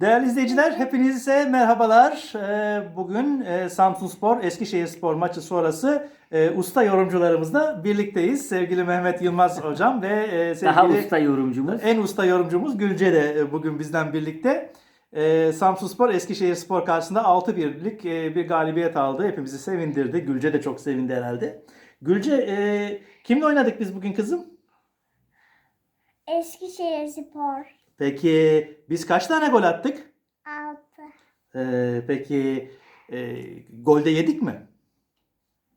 Değerli izleyiciler, hepinize merhabalar. Ee, Bugün e, Samsun Spor, Eskişehir Spor maçı sonrası e, usta yorumcularımızla birlikteyiz. Sevgili Mehmet Yılmaz hocam ve e, sevgili Daha usta yorumcumuz. en usta yorumcumuz Gülce de bugün bizden birlikte. Samsun Spor, Eskişehir Spor karşısında 6-1'lik e, bir galibiyet aldı. Hepimizi sevindirdi. Gülce de çok sevindi herhalde. Gülce, kimle oynadık biz bugün kızım? Eskişehir Spor Peki biz kaç tane gol attık? 6 Ee, peki e, golde yedik mi?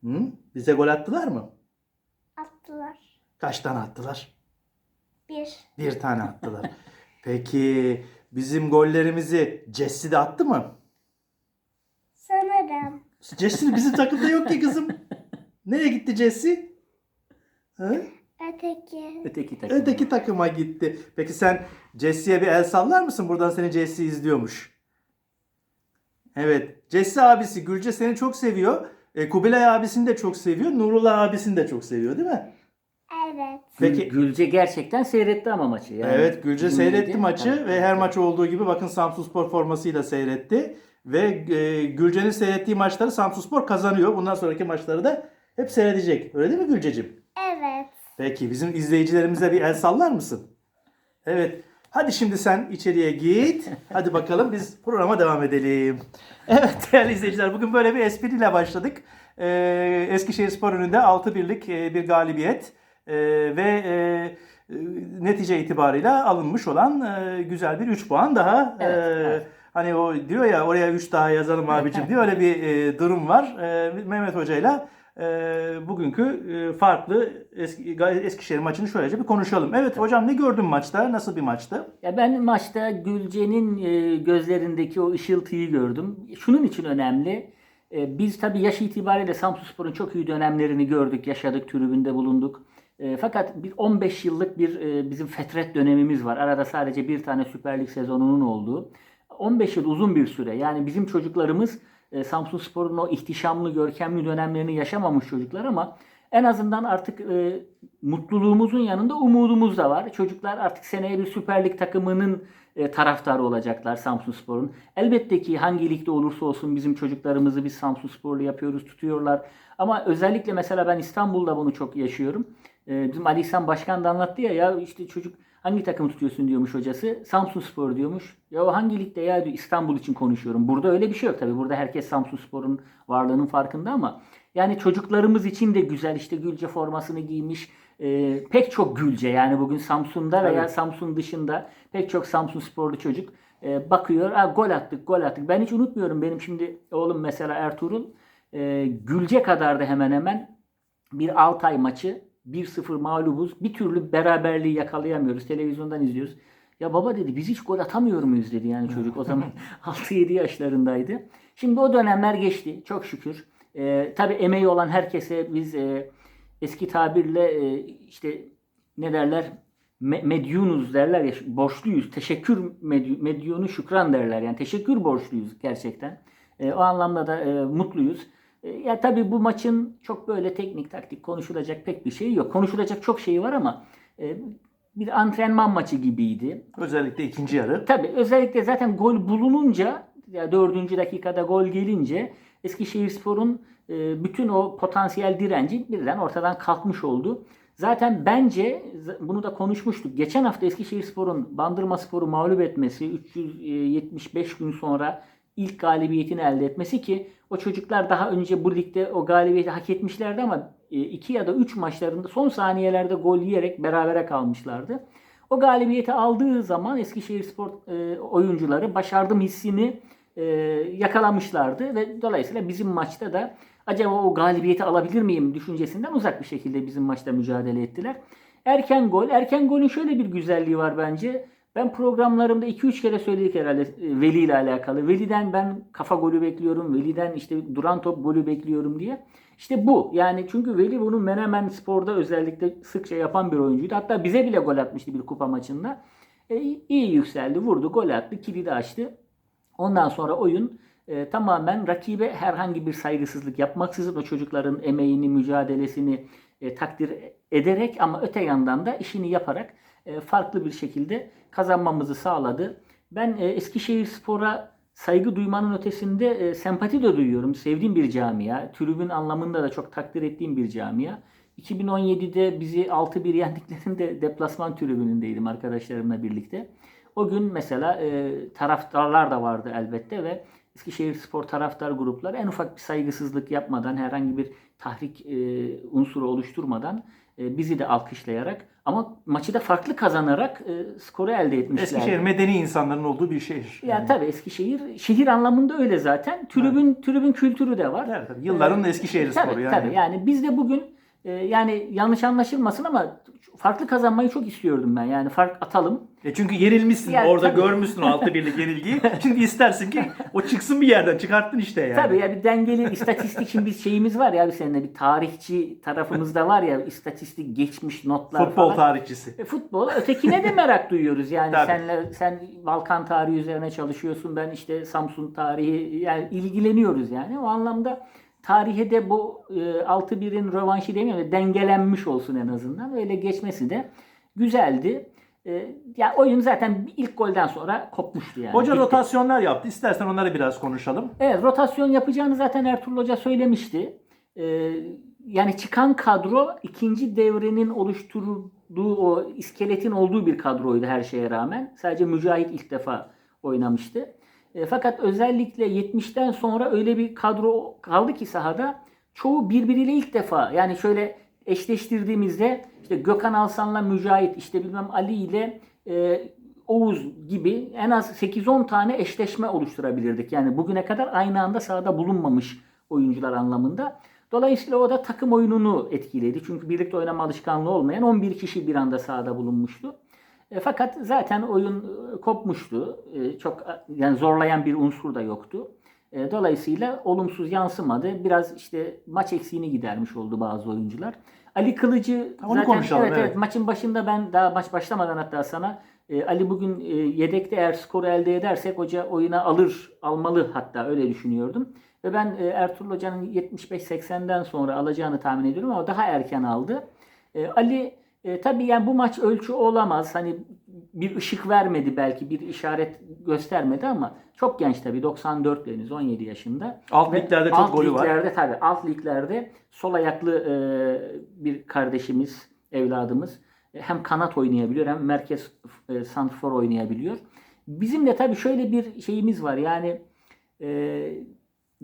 Hı? Bize gol attılar mı? attılar. Kaç tane attılar? 1 Bir tane attılar. peki bizim gollerimizi Jesse de attı mı? sanırım Jesse bizim takımda yok ki kızım. Nereye gitti Jesse? Hı? Öteki Öteki takım. Öteki takıma gitti. Peki sen Jesse'ye bir el sallar mısın? Buradan seni Jesse izliyormuş. Evet. Jesse abisi Gülce seni çok seviyor. E, Kubilay abisini de çok seviyor. Nurullah abisini de çok seviyor değil mi? evet. Peki-. Gülce gerçekten seyretti ama maçı. Yani evet Gülce Dinledi. seyretti maçı Evet, ve her evet. maç olduğu gibi bakın Samsunspor formasıyla seyretti. Ve e, Gülce'nin seyrettiği maçları Samsunspor kazanıyor. Bundan sonraki maçları da hep seyredecek. Öyle değil mi Gülceciğim? Evet. Peki bizim izleyicilerimize bir el sallar mısın? Evet. Hadi şimdi sen içeriye git. Hadi bakalım biz programa devam edelim. Evet değerli izleyiciler bugün böyle bir espriyle başladık. Ee, Eskişehir Spor önünde 6-1'lik e, bir galibiyet Ee, ve e, e, netice itibarıyla alınmış olan e, güzel bir 3 puan daha. Evet, Ee, evet. Hani o diyor ya oraya 3 daha yazalım abicim diyor öyle bir e, durum var. E, Mehmet Hoca'yla e, bugünkü e, farklı eski, Eskişehir maçını şöylece bir konuşalım. Evet hocam ne gördün maçta? Nasıl bir maçtı? Ya ben maçta Gülce'nin e, gözlerindeki o ışıltıyı gördüm. Şunun için önemli. E, Biz tabii yaş itibariyle Samsunspor'un çok iyi dönemlerini gördük, yaşadık, tribünde bulunduk. E, Fakat bir 15 yıllık bir e, bizim fetret dönemimiz var. Arada sadece bir tane Süper Lig sezonunun olduğu. 15 yıl uzun bir süre. Yani bizim çocuklarımız e, Samsunspor'un o ihtişamlı, görkemli dönemlerini yaşamamış çocuklar ama en azından artık e, mutluluğumuzun yanında umudumuz da var. Çocuklar artık seneye bir Süper Lig takımının e, taraftarı olacaklar Samsunspor'un. Elbette ki hangi ligde olursa olsun bizim çocuklarımızı biz Samsunsporlu yapıyoruz, tutuyorlar. Ama özellikle mesela ben İstanbul'da bunu çok yaşıyorum. E, bizim Ali İhsan Başkan da anlattı ya ya işte çocuk hangi takımı tutuyorsun diyormuş hocası. Samsunspor diyormuş. Ya hangi ligde ya diyor İstanbul için konuşuyorum. Burada öyle bir şey yok tabii. Burada herkes Samsunspor'un varlığının farkında ama yani çocuklarımız için de güzel işte Gülce formasını giymiş. e, pek çok Gülce yani bugün Samsun'da veya Evet. Samsun dışında pek çok Samsun sporlu çocuk e, bakıyor. Ha, gol attık gol attık. Ben hiç unutmuyorum benim şimdi oğlum mesela Ertuğrul e, Gülce kadar da hemen hemen bir Altay maçı 1-0 mağlubuz. Bir türlü beraberliği yakalayamıyoruz. Televizyondan izliyoruz. Ya baba dedi biz hiç gol atamıyor muyuz dedi yani çocuk o zaman 6-7 yaşlarındaydı. Şimdi o dönemler geçti çok şükür. Ee, tabii emeği olan herkese biz e, eski tabirle e, işte ne derler Me- medyunuz derler ya borçluyuz. Teşekkür medyu, medyunu şükran derler. Yani teşekkür borçluyuz gerçekten. E, o anlamda da e, mutluyuz. E, ya tabii bu maçın çok böyle teknik taktik konuşulacak pek bir şey yok. Konuşulacak çok şey var ama e, bir antrenman maçı gibiydi. Özellikle ikinci yarı. Tabii özellikle zaten gol bulununca ya dördüncü dakikada gol gelince Eskişehirspor'un e, bütün o potansiyel direnci birden ortadan kalkmış oldu. Zaten bence bunu da konuşmuştuk. Geçen hafta Eskişehirspor'un Bandırma Spor'u mağlup etmesi 375 gün sonra ilk galibiyetini elde etmesi ki o çocuklar daha önce bu ligde o galibiyeti hak etmişlerdi ama e, iki ya da üç maçlarında son saniyelerde gol yiyerek berabere kalmışlardı. O galibiyeti aldığı zaman Eskişehirspor e, oyuncuları başardım hissini e, yakalamışlardı ve dolayısıyla bizim maçta da acaba o galibiyeti alabilir miyim düşüncesinden uzak bir şekilde bizim maçta mücadele ettiler. Erken gol. Erken golün şöyle bir güzelliği var bence. Ben programlarımda 2-3 kere söyledik herhalde e, Veli ile alakalı. Veli'den ben kafa golü bekliyorum. Veli'den işte duran top golü bekliyorum diye. İşte bu. Yani çünkü Veli bunu Menemen Spor'da özellikle sıkça yapan bir oyuncuydu. Hatta bize bile gol atmıştı bir kupa maçında. E, iyi yükseldi, vurdu, gol attı, kilidi açtı. Ondan sonra oyun e, tamamen rakibe herhangi bir saygısızlık yapmaksızın o çocukların emeğini, mücadelesini e, takdir ederek ama öte yandan da işini yaparak farklı bir şekilde kazanmamızı sağladı. Ben e, Eskişehir Spor'a saygı duymanın ötesinde e, sempati de duyuyorum. Sevdiğim bir camia. Tribün anlamında da çok takdir ettiğim bir camia. 2017'de bizi 6-1 yendiklerinde deplasman tribünündeydim arkadaşlarımla birlikte. O gün mesela e, taraftarlar da vardı elbette ve Eskişehir Spor taraftar grupları en ufak bir saygısızlık yapmadan, herhangi bir tahrik e, unsuru oluşturmadan e, bizi de alkışlayarak ama maçı da farklı kazanarak e, skoru elde etmişler. Eskişehir medeni insanların olduğu bir şehir. Ya tabii Eskişehir şehir anlamında öyle zaten. Tribün tribün kültürü de var. Evet, tabii. Yılların Ee, Eskişehir tabii, sporu yani. Tabii yani biz de bugün e, yani yanlış anlaşılmasın ama farklı kazanmayı çok istiyordum ben. Yani fark atalım. E çünkü yenilmişsin Ya orada tabii. görmüşsün 6 birlik yenilgiyi. Şimdi istersin ki o çıksın bir yerden çıkarttın işte yani. Tabii ya bir dengeli istatistik şimdi bir şeyimiz var ya bir seninle bir tarihçi tarafımız da var ya istatistik geçmiş notlar Futbol falan. tarihçisi. E, futbol ötekine de merak duyuyoruz yani Tabii. senle sen Balkan tarihi üzerine çalışıyorsun ben işte Samsun tarihi yani ilgileniyoruz yani o anlamda tarihe de bu e, 6-1'in rövanşı demiyorum dengelenmiş olsun en azından öyle geçmesi de güzeldi. E, ya oyun zaten ilk golden sonra kopmuştu yani. Hoca Bitti. rotasyonlar yaptı. İstersen onları biraz konuşalım. Evet rotasyon yapacağını zaten Ertuğrul Hoca söylemişti. Ee, yani çıkan kadro ikinci devrenin oluşturduğu o iskeletin olduğu bir kadroydu her şeye rağmen. Sadece Mücahit ilk defa oynamıştı. E, fakat özellikle 70'ten sonra öyle bir kadro kaldı ki sahada çoğu birbiriyle ilk defa yani şöyle eşleştirdiğimizde işte Gökhan Alsan'la Mücahit işte bilmem Ali ile e, Oğuz gibi en az 8-10 tane eşleşme oluşturabilirdik. Yani bugüne kadar aynı anda sahada bulunmamış oyuncular anlamında. Dolayısıyla o da takım oyununu etkiledi. Çünkü birlikte oynama alışkanlığı olmayan 11 kişi bir anda sahada bulunmuştu. E, fakat zaten oyun e, kopmuştu. E, çok e, yani zorlayan bir unsur da yoktu. E, dolayısıyla olumsuz yansımadı. Biraz işte maç eksiğini gidermiş oldu bazı oyuncular. Ali Kılıcı Onu zaten konuşalım, evet, evet evet. maçın başında ben daha maç başlamadan hatta sana e, Ali bugün e, yedekte eğer skoru elde edersek hoca oyuna alır, almalı hatta öyle düşünüyordum. Ve ben e, Ertuğrul Hoca'nın 75-80'den sonra alacağını tahmin ediyorum ama daha erken aldı. E, Ali e, tabii yani bu maç ölçü olamaz. Hani bir ışık vermedi belki, bir işaret göstermedi ama çok genç tabii 94'leriniz 17 yaşında. Alt Ve liglerde çok alt golü var. liglerde, tabii alt liglerde sol ayaklı e, bir kardeşimiz, evladımız e, hem kanat oynayabiliyor hem merkez e, santrfor oynayabiliyor. Bizim de tabii şöyle bir şeyimiz var yani e,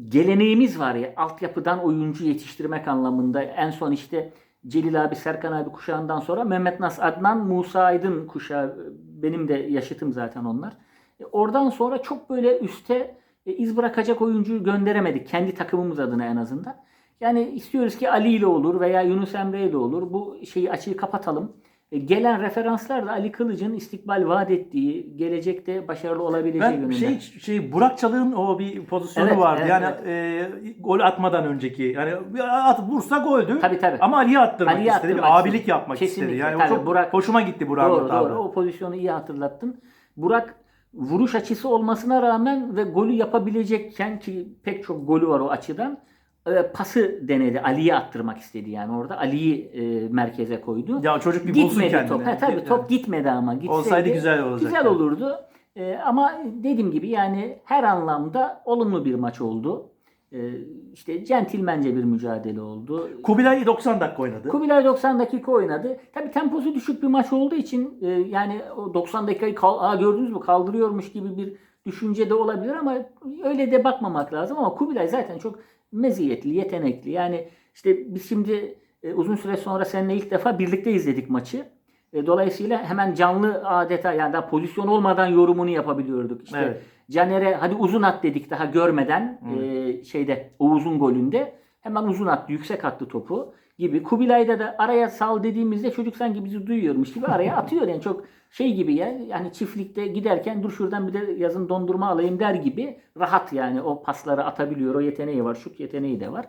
geleneğimiz var ya altyapıdan oyuncu yetiştirmek anlamında en son işte Celil abi Serkan abi kuşağından sonra Mehmet Nas Adnan Musa Aydın kuşağı benim de yaşıtım zaten onlar. E, oradan sonra çok böyle üste e, iz bırakacak oyuncuyu gönderemedik kendi takımımız adına en azından. Yani istiyoruz ki Ali ile olur veya Yunus Emre ile olur. Bu şeyi açığı kapatalım. E, Gelen referanslar da Ali Kılıç'ın istikbal vaat ettiği, gelecekte başarılı olabileceği Ben yönünde. şey şey Burak Çalık'ın o bir pozisyonu Evet, vardı. evet, yani e, gol atmadan önceki. Yani at vursa goldü. Tabii, tabii. Ama Ali'ye attırmak Ali'ye istedi. attırmak abilik istedi. yapmak Kesinlikle, istedi. Yani tabii, o çok Burak- hoşuma gitti Burak'ın Doğru tavrı. doğru. O pozisyonu iyi hatırlattın. Burak vuruş açısı olmasına rağmen ve golü yapabilecekken ki pek çok golü var o açıdan e, pası denedi. Ali'ye attırmak istedi yani orada. Ali'yi e, merkeze koydu. Ya çocuk bir bulsun Gitmedi kendini. top. Ha, tabii top gitmedi ama. Gitseydi, Olsaydı güzel olacaktı. Güzel olurdu. E, ama dediğim gibi yani her anlamda olumlu bir maç oldu. E, işte centilmence bir mücadele oldu. Kubilay 90 dakika oynadı. Kubilay 90 dakika oynadı. Tabi temposu düşük bir maç olduğu için e, yani o 90 dakikayı kal- Aa, gördünüz mü kaldırıyormuş gibi bir düşünce de olabilir ama öyle de bakmamak lazım ama Kubilay zaten çok meziyetli, yetenekli. Yani işte biz şimdi e, uzun süre sonra seninle ilk defa birlikte izledik maçı. E, dolayısıyla hemen canlı adeta yani daha pozisyon olmadan yorumunu yapabiliyorduk. İşte Evet. Caner'e hadi uzun at dedik daha görmeden e, şeyde Oğuz'un golünde hemen uzun attı, yüksek attı topu gibi. Kubilay'da da araya sal dediğimizde çocuk sanki bizi duyuyormuş gibi araya atıyor yani çok şey gibi ya yani çiftlikte giderken dur şuradan bir de yazın dondurma alayım der gibi rahat yani o pasları atabiliyor. O yeteneği var, şut yeteneği de var.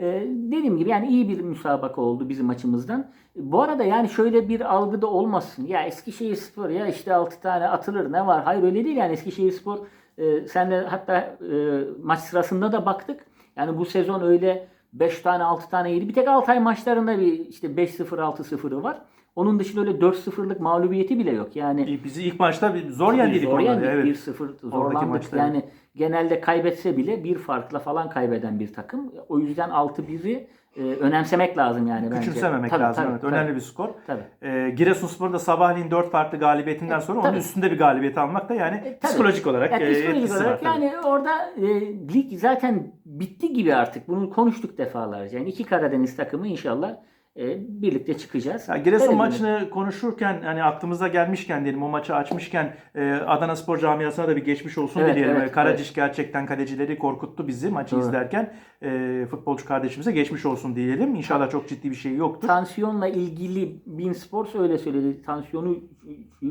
Ee, dediğim gibi yani iyi bir müsabaka oldu bizim açımızdan. Bu arada yani şöyle bir algıda olmasın. Ya Eskişehir Spor ya işte 6 tane atılır ne var? Hayır öyle değil yani Eskişehir Spor e, senle hatta e, maç sırasında da baktık. Yani bu sezon öyle 5 tane 6 tane yedi. Bir tek Altay maçlarında bir işte 5-0 6-0'ı var. Onun dışında öyle 4-0'lık mağlubiyeti bile yok. Yani E, Bizi ilk maçta bir zor yendik zor yendik. Evet. 1-0 zorlandık. Yani genelde kaybetse bile bir farkla falan kaybeden bir takım. O yüzden 6-1'i e, önemsemek lazım yani bence. Küçümsememek Tabii, lazım. tabii, evet. tabii, Önemli bir skor. Tabii. E, Giresunspor da sabahleyin 4 farklı galibiyetinden sonra onun tabii. üstünde bir galibiyet almak da yani E, tabii. psikolojik olarak Yani e, psikolojik etkisi olarak var. tabii. yani orada e, lig zaten bitti gibi artık. Bunu konuştuk defalarca. Yani iki Karadeniz takımı inşallah e, birlikte çıkacağız. Ya Giresun Öyle maçını konuşurken hani aklımıza gelmişken diyelim o maçı açmışken e, Adana Spor camiasına da bir geçmiş olsun Evet, dileyelim. evet, Karaciş gerçekten kalecileri korkuttu bizi maçı Doğru. izlerken. E, futbolcu kardeşimize geçmiş olsun diyelim. İnşallah çok ciddi bir şey yoktur. Tansiyonla ilgili Bein Sports öyle söyledi. Tansiyonu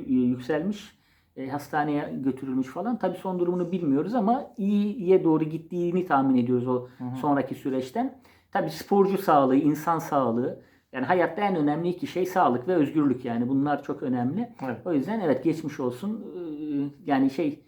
yükselmiş. e, hastaneye götürülmüş falan. Tabii son durumunu bilmiyoruz ama iyiye doğru gittiğini tahmin ediyoruz o sonraki süreçten. Tabii sporcu sağlığı, insan sağlığı. Yani hayatta en önemli iki şey sağlık ve özgürlük yani bunlar çok önemli. Evet. O yüzden evet geçmiş olsun. Ee, Yani şey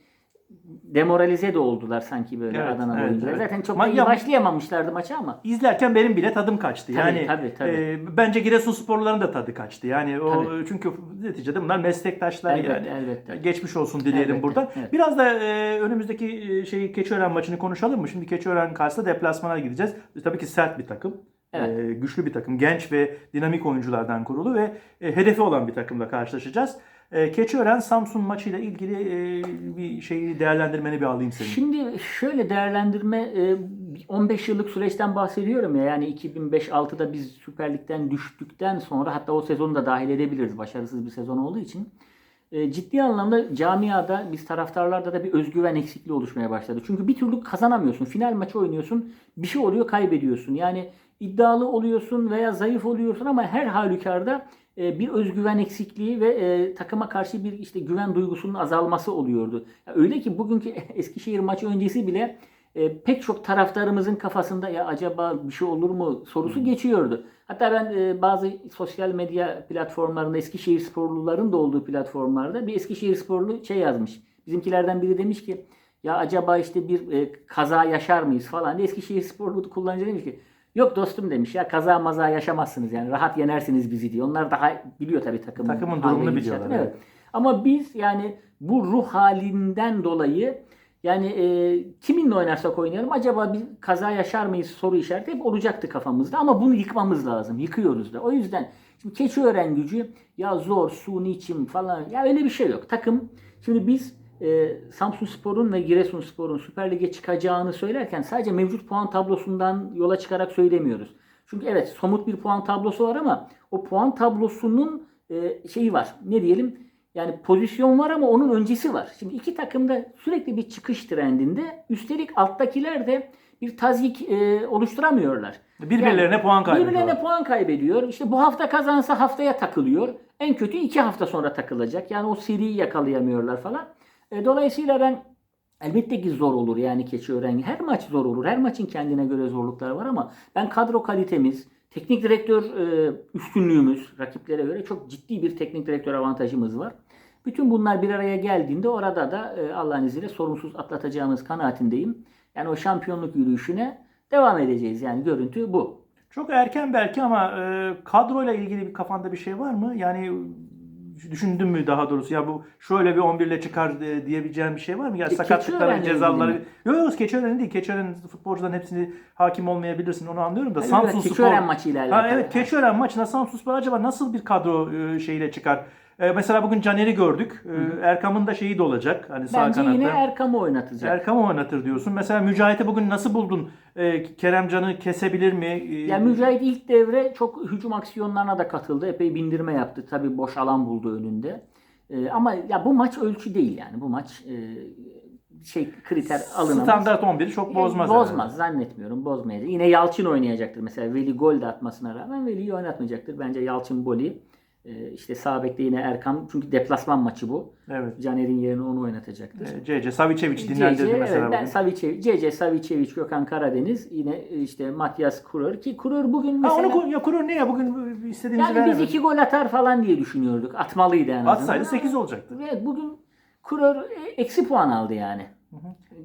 demoralize de oldular sanki böyle Evet, Adana evet, oyuncular. evet. Zaten çok Ma- iyi ya- başlayamamışlardı maça ama. İzlerken benim bile tadım kaçtı. Tabii, yani tabii, tabii. e, bence Giresunsporluların da tadı kaçtı. Yani o Tabii. çünkü neticede bunlar meslektaşlar Elbette, yani. elbette. Geçmiş olsun dileyelim Elbette, buradan. evet. Biraz da e, önümüzdeki şeyi Keçiören maçını konuşalım mı? Şimdi Keçiören karşısında deplasmana gideceğiz. E, Tabii ki sert bir takım. Evet. E, güçlü bir takım. Genç ve dinamik oyunculardan kurulu ve e, hedefi olan bir takımla karşılaşacağız. E, Keçiören Samsun maçıyla ilgili e, bir şeyi değerlendirmeni bir alayım senin. Şimdi şöyle değerlendirme e, 15 yıllık süreçten bahsediyorum ya yani 2005-6'da biz Süper Lig'den düştükten sonra hatta o sezonu da dahil edebiliriz başarısız bir sezon olduğu için. E, Ciddi anlamda camiada biz taraftarlarda da bir özgüven eksikliği oluşmaya başladı. Çünkü bir türlü kazanamıyorsun. Final maçı oynuyorsun. Bir şey oluyor kaybediyorsun. Yani iddialı oluyorsun veya zayıf oluyorsun ama her halükarda e, bir özgüven eksikliği ve e, takıma karşı bir işte güven duygusunun azalması oluyordu. Öyle ki bugünkü Eskişehir maçı öncesi bile e, pek çok taraftarımızın kafasında ya acaba bir şey olur mu sorusu geçiyordu. Hatta ben e, bazı sosyal medya platformlarında Eskişehir sporluların da olduğu platformlarda bir Eskişehir sporlu şey yazmış. Bizimkilerden biri demiş ki ya acaba işte bir e, kaza yaşar mıyız falan diye Eskişehir sporlu kullanıcı demiş ki Yok dostum demiş ya kaza maza yaşamazsınız yani rahat yenersiniz bizi diye. Onlar daha biliyor tabii takımın. Takımın durumunu biliyorlar, Evet. Ama biz yani bu ruh halinden dolayı yani e, kiminle oynarsak oynayalım acaba bir kaza yaşar mıyız soru işareti hep olacaktı kafamızda ama bunu yıkmamız lazım. Yıkıyoruz da. O yüzden şimdi Keçiören gücü ya zor, suni içim falan ya öyle bir şey yok. Takım şimdi biz e, Samsun Spor'un ve Giresun Spor'un Süper Lig'e çıkacağını söylerken sadece mevcut puan tablosundan yola çıkarak söylemiyoruz. Çünkü evet somut bir puan tablosu var ama o puan tablosunun e, şeyi var. Ne diyelim? Yani pozisyon var ama onun öncesi var. Şimdi iki takım da sürekli bir çıkış trendinde. Üstelik alttakiler de bir tazyik e, oluşturamıyorlar. Birbirlerine puan kaybediyorlar. Birbirlerine puan kaybediyor. İşte bu hafta kazansa haftaya takılıyor. En kötü iki hafta sonra takılacak. Yani o seriyi yakalayamıyorlar falan. E, dolayısıyla ben elbette ki zor olur yani Keçiören. Her maç zor olur. Her maçın kendine göre zorlukları var ama ben kadro kalitemiz, teknik direktör e, üstünlüğümüz rakiplere göre çok ciddi bir teknik direktör avantajımız var. Bütün bunlar bir araya geldiğinde orada da e, Allah'ın izniyle sorunsuz atlatacağımız kanaatindeyim. Yani o şampiyonluk yürüyüşüne devam edeceğiz. Yani görüntü bu. Çok erken belki ama e, kadroyla ilgili bir kafanda bir şey var mı? Yani düşündün mü daha doğrusu ya bu şöyle bir 11 ile çıkar e, diyebileceğin bir şey var mı? Ya sakatlıkları, cezaları. Yok yok Keçiören değil. Keçiören futbolcuların hepsini hakim olmayabilirsin onu anlıyorum da Hayır, Samsun evet, Spor. Keçiören maçıyla alakalı. Ha, evet Keçiören maçında Samsun Spor acaba nasıl bir kadro e, şeyle çıkar? E, mesela bugün Caner'i gördük. E, Erkam'ın da şeyi de olacak. Hani sağ Bence kanatta. yine Erkam'ı oynatacak. Erkam'ı oynatır diyorsun. Mesela Mücahit'i bugün nasıl buldun? E, Keremcan'ı kesebilir mi? E, Yani Mücahit ilk devre çok hücum aksiyonlarına da katıldı. Epey bindirme yaptı. Tabii boş alan buldu önünde. Ee, ama ya bu maç ölçü değil yani. Bu maç e, şey kriter alınamaz. Standart 11'i çok bozmaz. E, herhalde. Bozmaz zannetmiyorum. Bozmayacak. Yine Yalçın oynayacaktır. Mesela Veli gol de atmasına rağmen Veli'yi oynatmayacaktır. Bence Yalçın Boli. E, işte sağ bekte yine Erkam. Çünkü deplasman maçı bu. Evet. Caner'in yerine onu oynatacaktır. E, CC Savicevic dinlendirdi CC, mesela evet, ben bugün. Savicevic, CC Savicevic, Gökhan Karadeniz, yine e, işte Matias Kurur ki Kurur bugün Ha mesela onu ko- ya Kurur ne ya bugün istediğimizi yani biz veremedi. iki gol atar falan diye düşünüyorduk. Atmalıydı en azından. Atsaydı 8 olacaktı. Ve bugün Kurur e, eksi puan aldı yani.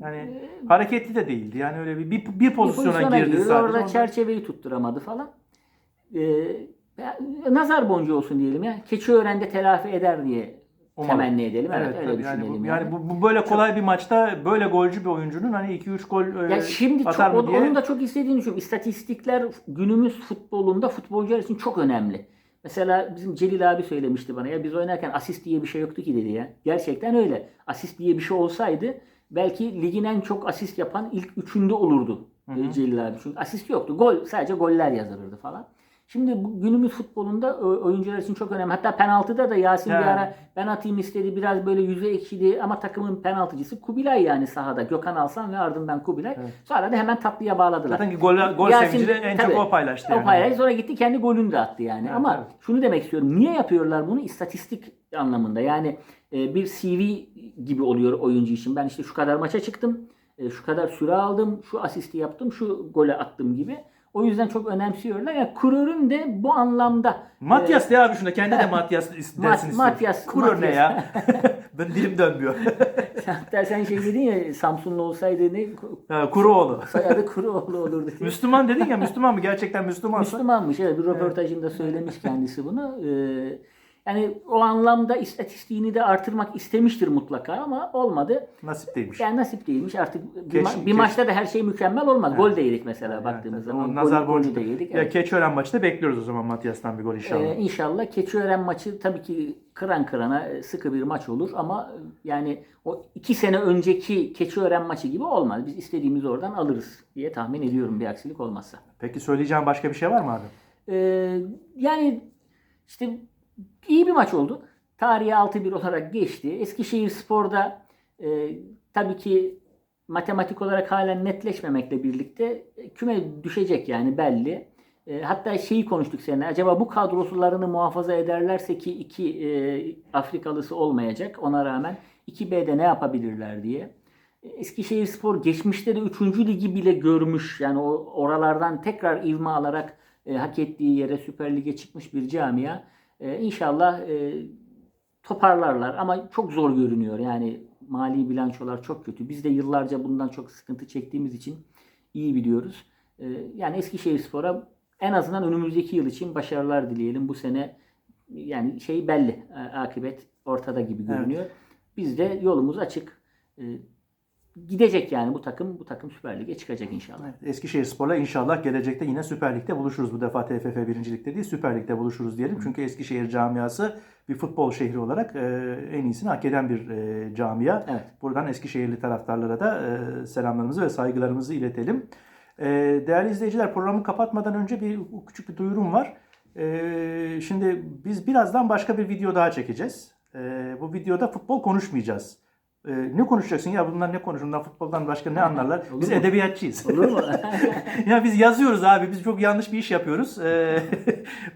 Yani hareketli de değildi. Yani öyle bir bir, bir Bir pozisyona, girdi giriyor, sadece. Orada çerçeveyi tutturamadı falan. Ee, Ya, nazar boncuğu olsun diyelim ya. Keçiören'de telafi eder diye Umarım. temenni edelim. Evet, öyle tabii. yani, düşünelim. bu, yani. yani bu, bu böyle kolay bir maçta böyle golcü bir oyuncunun hani 2-3 gol e, Ya şimdi çok, atar mı o- diye. onun da çok istediğini düşünüyorum. İstatistikler günümüz futbolunda futbolcular için çok önemli. Mesela bizim Celil abi söylemişti bana ya biz oynarken asist diye bir şey yoktu ki dedi ya. Gerçekten öyle. Asist diye bir şey olsaydı belki ligin en çok asist yapan ilk üçünde olurdu e, Celil abi. Çünkü asist yoktu. Gol sadece goller yazılırdı falan. Şimdi bu günümüz futbolunda o- oyuncular için çok önemli. Hatta penaltıda da Yasin bir Yani. ara ben atayım istedi biraz böyle yüzü ekşidi ama takımın penaltıcısı Kubilay yani sahada. Gökhan Alsan ve ardından Kubilay. Sonra da hemen tatlıya bağladılar. Zaten ki gol, gol Yasin- en tabii. çok o paylaştı. O Yani. paylaştı sonra gitti kendi golünü de attı yani. Evet, Ama evet. şunu demek istiyorum. Niye yapıyorlar bunu? İstatistik anlamında. Yani e, bir CV gibi oluyor oyuncu için. Ben işte şu kadar maça çıktım. e, Şu kadar süre aldım. Şu asisti yaptım. Şu gole attım gibi. O yüzden çok önemsiyorlar. Yani kurörün de bu anlamda Matyas de abi şuna kendi de Matyas dersin Mat- istiyorum. Matyas, Kurur ne ya? ben dilim dönmüyor. sen şey dedin ya Samsunlu olsaydı ne Ha, Kuruoğlu. soyadı Kuruoğlu olurdu. Müslüman dedin ya Müslüman mı? Gerçekten Müslümansa. Müslümanmış. Evet, bir röportajında söylemiş kendisi bunu. Ee, yani o anlamda istatistiğini de artırmak istemiştir mutlaka ama olmadı. Nasip değilmiş. Yani nasip değilmiş. Artık bir, Geç- ma- bir geç. maçta da her şey mükemmel olmaz. Gol de yedik mesela Yani, baktığımız o zaman. nazar Gol- boncuğu. de yedik. Ya evet. Keçiören maçta bekliyoruz o zaman Matyas'tan bir gol inşallah. Ee, inşallah Keçiören maçı tabii ki kıran kırana e, sıkı bir maç olur ama e, yani o iki sene önceki Keçiören maçı gibi olmaz. Biz istediğimizi oradan alırız diye tahmin ediyorum bir aksilik olmazsa. Peki söyleyeceğim başka bir şey var mı abi? Ee, yani işte iyi bir maç oldu. Tarihe 6-1 olarak geçti. Eskişehir Spor'da e, tabii ki matematik olarak halen netleşmemekle birlikte e, küme düşecek yani belli. E, hatta şeyi konuştuk seninle. Acaba bu kadrosularını muhafaza ederlerse ki iki e, Afrikalısı olmayacak ona rağmen 2B'de ne yapabilirler diye. E, Eskişehir Spor geçmişte de 3. ligi bile görmüş. Yani o oralardan tekrar ivme alarak e, hak ettiği yere Süper Lig'e çıkmış bir camia. E, inşallah e, toparlarlar ama çok zor görünüyor. Yani mali bilançolar çok kötü. Biz de yıllarca bundan çok sıkıntı çektiğimiz için iyi biliyoruz. E, yani Eskişehir Spor'a en azından önümüzdeki yıl için başarılar dileyelim. Bu sene yani şey belli. e, Akıbet ortada gibi Evet. görünüyor. Biz de yolumuz açık. E, gidecek yani bu takım bu takım Süper Lig'e çıkacak inşallah. Eskişehir Spor'la inşallah gelecekte yine Süper Lig'de buluşuruz. Bu defa TFF 1. Lig'de değil Süper Lig'de buluşuruz diyelim. Çünkü Eskişehir camiası bir futbol şehri olarak e, en iyisini hak eden bir e, camia. Evet. Buradan Eskişehirli taraftarlara da e, selamlarımızı ve saygılarımızı iletelim. E, değerli izleyiciler programı kapatmadan önce bir küçük bir duyurum var. E, şimdi biz birazdan başka bir video daha çekeceğiz. E, bu videoda futbol konuşmayacağız. E, ne konuşacaksın ya bunlar ne konuşur? Bunlar futboldan başka ne anlarlar? Olur Biz mu? edebiyatçıyız. Olur mu? ya biz yazıyoruz abi. Biz çok yanlış bir iş yapıyoruz. Ee,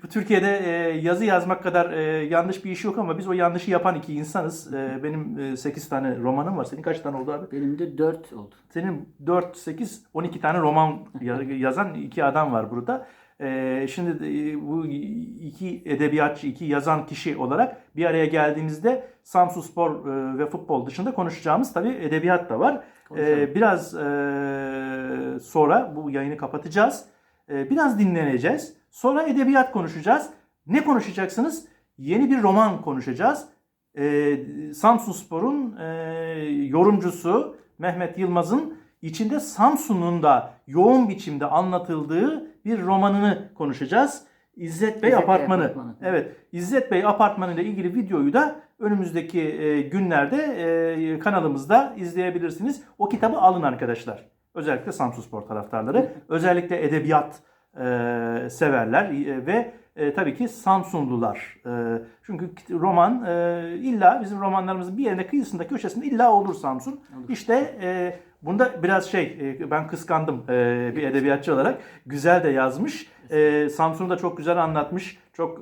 bu Türkiye'de e, yazı yazmak kadar e, yanlış bir iş yok ama biz o yanlışı yapan iki insanız. Ee, benim 8 tane romanım var. Senin kaç tane oldu abi? Benim de 4 oldu. Senin 4, 8, 12 tane roman ya- yazan iki adam var burada. Ee, şimdi e, bu iki edebiyatçı, iki yazan kişi olarak bir araya geldiğimizde Samsun Spor e, ve futbol dışında konuşacağımız tabii edebiyat da var. Ee, biraz e, sonra bu yayını kapatacağız. Ee, biraz dinleneceğiz. Sonra edebiyat konuşacağız. Ne konuşacaksınız? Yeni bir roman konuşacağız. Ee, Samsun Spor'un e, yorumcusu Mehmet Yılmaz'ın içinde Samsun'un da yoğun biçimde anlatıldığı bir romanını konuşacağız. İzzet Bey İzzet Bey Apartmanı. Apartmanı. Evet, İzzet Bey Apartmanı ile ilgili videoyu da önümüzdeki e, günlerde e, kanalımızda izleyebilirsiniz. O kitabı alın arkadaşlar. Özellikle Samsun Spor taraftarları. Özellikle edebiyat e, severler ve e, tabii ki Samsunlular. E, çünkü roman e, illa bizim romanlarımızın bir yerine kıyısında köşesinde illa olur Samsun. İşte e, bunda biraz şey e, ben kıskandım e, bir edebiyatçı olarak. Güzel de yazmış. E, Samsun'u da çok güzel anlatmış. Çok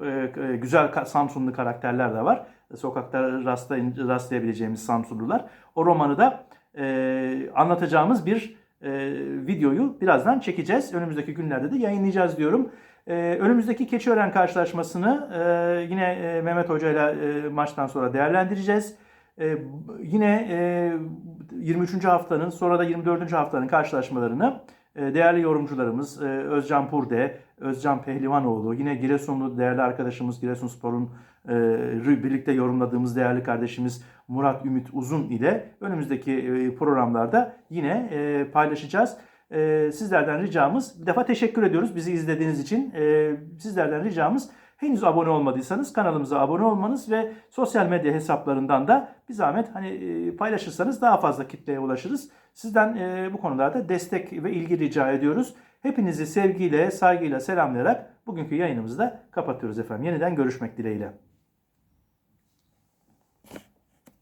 güzel Samsunlu karakterler de var. Sokakta rastlayabileceğimiz Samsunlular. O romanı da anlatacağımız bir videoyu birazdan çekeceğiz. Önümüzdeki günlerde de yayınlayacağız diyorum. Önümüzdeki Keçiören karşılaşmasını yine Mehmet Hoca ile maçtan sonra değerlendireceğiz. Yine 23. haftanın sonra da 24. haftanın karşılaşmalarını e, değerli yorumcularımız e, Özcan Purde, Özcan Pehlivanoğlu, yine Giresunlu değerli arkadaşımız Giresunspor'un e, birlikte yorumladığımız değerli kardeşimiz Murat Ümit Uzun ile önümüzdeki programlarda yine paylaşacağız. Sizlerden ricamız bir defa teşekkür ediyoruz bizi izlediğiniz için. Sizlerden ricamız henüz abone olmadıysanız kanalımıza abone olmanız ve sosyal medya hesaplarından da bir zahmet hani e, paylaşırsanız daha fazla kitleye ulaşırız. Sizden e, bu konularda destek ve ilgi rica ediyoruz. Hepinizi sevgiyle, saygıyla selamlayarak bugünkü yayınımızı da kapatıyoruz efendim. Yeniden görüşmek dileğiyle.